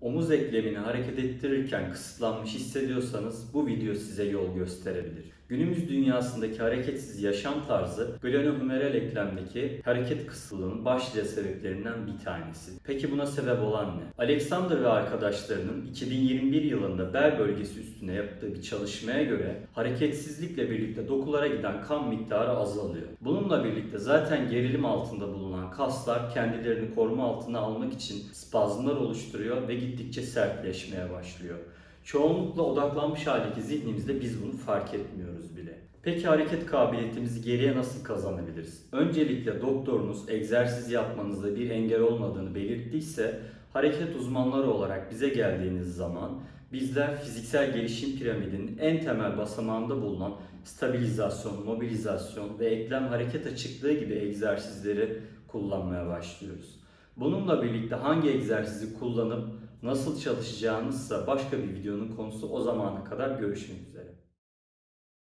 Omuz eklemini hareket ettirirken kısıtlanmış hissediyorsanız bu video size yol gösterebilir. Günümüz dünyasındaki hareketsiz yaşam tarzı glenohumeral eklemdeki hareket kısıtlığının başlıca sebeplerinden bir tanesi. Peki buna sebep olan ne? Alexander ve arkadaşlarının 2021 yılında bel bölgesi üstüne yaptığı bir çalışmaya göre hareketsizlikle birlikte dokulara giden kan miktarı azalıyor. Bununla birlikte zaten gerilim altında bulunan kaslar kendilerini koruma altına almak için spazmlar oluşturuyor ve gittikçe sertleşmeye başlıyor. Çoğunlukla odaklanmış haldeki zihnimizde biz bunu fark etmiyoruz bile. Peki hareket kabiliyetimizi geriye nasıl kazanabiliriz? Öncelikle doktorunuz egzersiz yapmanızda bir engel olmadığını belirttiyse hareket uzmanları olarak bize geldiğiniz zaman bizler fiziksel gelişim piramidinin en temel basamağında bulunan stabilizasyon, mobilizasyon ve eklem hareket açıklığı gibi egzersizleri kullanmaya başlıyoruz. Bununla birlikte hangi egzersizi kullanıp nasıl çalışacağınızsa başka bir videonun konusu o zamana kadar görüşmek üzere.